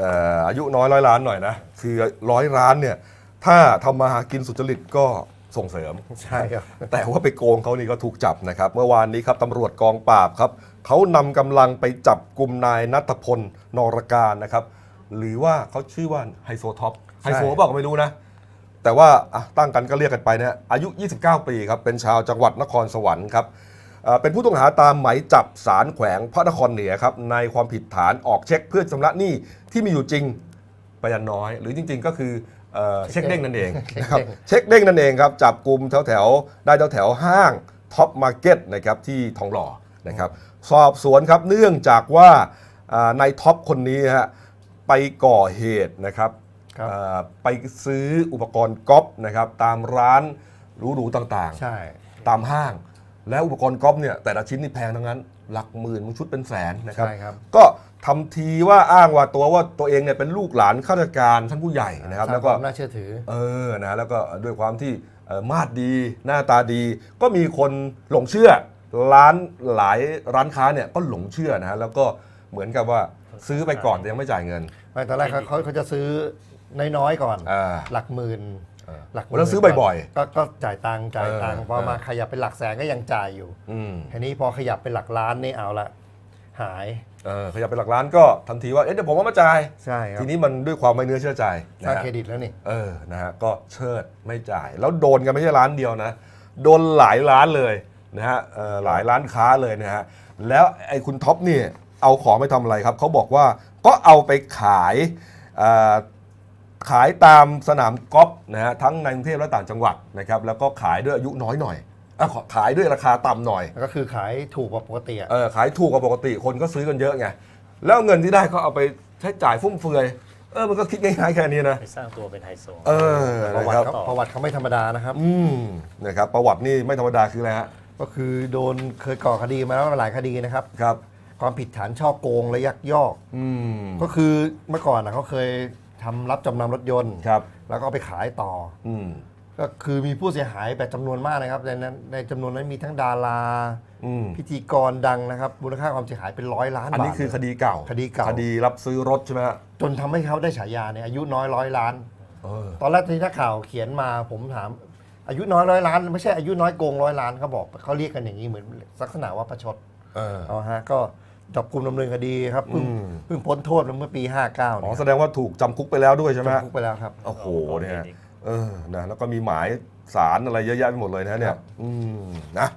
เอ่ออายุน้อยร้อยล้านหน่อยนะคือร้อยล้านเนี่ยถ้าทำมาหากินสุจริตก็ส่งเสริม ใช่ครับ แต่ว่าไปโกงเขานี่ก็ถูกจับนะครับ เมื่อวานนี้ครับตำรวจกองปราบครับเขานำกำลังไปจับกลุ่มนายนัทพลนรการนะครับ หรือว่าเขาชื่อว่าไฮโซท็อปไฮโซบอกก็ไม่รู้นะ แต่ว่าอะตั้งกันก็เรียกกันไปนะอายุ 29 ปีครับ เป็นชาวจังหวัดนครสวรรค์ครับ เอ่อเป็นผู้ต้องหาตามไหมจับสารแขวงพระนครเหนือครับในความผิดฐานออกเช็คเพื่อชำระหนี้ที่มีอยู่จริงไปยันน้อย หรือจริง ๆ ก็คือเอ่อเช็คเด้งนั่นเองนะครับเช็คเด้งนั่นเองครับจับกลุ่มแถวแถวๆได้แถวแถวๆห้างท็อปมาร์เก็ตนะครับที่ทองหล่อนะครับสอบสวนครับเนื่องจากว่าอ่านายท็อปคนนี้ฮะไปก่อเหตุนะครับครับอ่าไปซื้ออุปกรณ์ก๊อปนะครับตามร้านหรูๆต่างใช่ๆตามห้าง แล้วอุปกรณ์ก๊อปเนี่ยแต่ละชิ้นนี่แพงทั้งนั้น หลักหมื่นบางชุดเป็นแสนนะครับ ใช่ครับก็ทำทีว่าอ้างว่าตัวว่าตัวเองเนี่ยเป็นลูกหลานข้าราชการท่านผู้ใหญ่นะครับ สร้างแล้วคก็ วามน่าเชื่อถือ เออ นะ แล้วก็ด้วยความที่เอ่อมาดดี หน้าตาดี ก็มีคนหลงเชื่อ ร้านหลายร้านค้าเนี่ยก็หลงเชื่อนะฮะแล้วก็เหมือนกับว่าซื้อไปก่อนแต่ยังไม่จ่ายเงิน ไม่ตอนแรกเขาเขาเขาจะซื้อน้อยๆก่อน อ่า หลักหมื่นเออ หลักหแล้วซื้อบ่อยๆก็ก็จ่ายตังค์จ่ายตังค์เออพอมาเออ ขยับเป็นหลักแสนก็ยังจ่ายอยู่อืมทีนี้พอขยับเป็นหลักล้านนี่เอาละหายเออขยับเป็นหลักล้านก็ทันทีว่าเอ๊ะเดี๋ยวผมว่ามาจ่าย ใช่ครับทีนี้มันด้วยความไม่เนื้อเชื่อใจสร้างนะฮะ เครดิตแล้วนี่ เออ นะฮะ ก็เชิดไม่จ่าย แล้วโดนกันไม่ใช่ร้านเดียวนะ โดนหลายร้านเลยนะฮะเอ่อหลายร้านค้าเลยนะฮะ แล้วไอ้คุณท็อปเนี่ยเอาของไปทำอะไรครับ เขาบอกว่าก็เอาไปขายเอ่อ ขายตามสนามกอล์ฟนะฮะทั้งในกรุงเทพและต่างจังหวัดนะครับแล้วก็ขายด้วยอายุน้อยหน่อยอะขอขายด้วยราคาต่ำหน่อยก็คือขายถูกกว่าปกติอะเออขายถูกกว่าปกติคนก็ซื้อกันเยอะไงแล้วเงินที่ได้ก็เอาไปใช้จ่ายฟุ่มเฟือยเออมันก็คิดง่ายๆแค่นี้นะ ไปสร้างตัวเป็นไฮโซ เออประนะวัคติรับเขาประวัติเขาไม่ธรรมดานะครับ อืมนะครับประวัตินี่ไม่ธรรมดาคืออะไรฮะก็คือโดนเคยก่อคดีมาแล้วหลายคดีนะครับ ครับ ความผิดฐานช่อโกงและยักยอก อืมก็คือเมื่อก่อนนะเขาเคย ทำรับจำนำรถยนต์ ครับ แล้วก็เอาไปขายต่อ อืม ก็คือมีผู้เสียหายแบบจำนวนมากนะครับในนั้นในจำนวนนั้นมีทั้งดารา อืม พิธีกรดังนะครับมูลค่าความเสียหายเป็นร้อยล้านอันบาทนี้คือคดีเก่าคดีเก่า คดีรับซื้อรถใช่ไหมฮะจนทำให้เขาได้ฉายาเนี่ยอายุน้อยร้อยล้าน เออ ตอนแรกที่นักข่าวเขียนมาผมถาม อายุน้อยร้อยล้าน ไม่ใช่อายุน้อยโกงร้อยล้านเขาบอกเขาเรียกกันอย่างนี้เหมือนลักษณะว่าประชดเออ เอาฮะก็ จับกลุ่มดำเนินคดีครับเพิ่งอืมเพิ่งพ้นโทษเมื่อปี 59อ๋อเนี่ยแสดงว่าถูกจำคุกไปแล้วด้วยใช่ไหมฮะจำคุกไปแล้วครับ โอ้โหก่อเนี่ยเหตุอีกเออนะแล้วก็มีหมายสารอะไรเยอะแยะไปหมดเลยนะเนี่ครัยบอืมนะ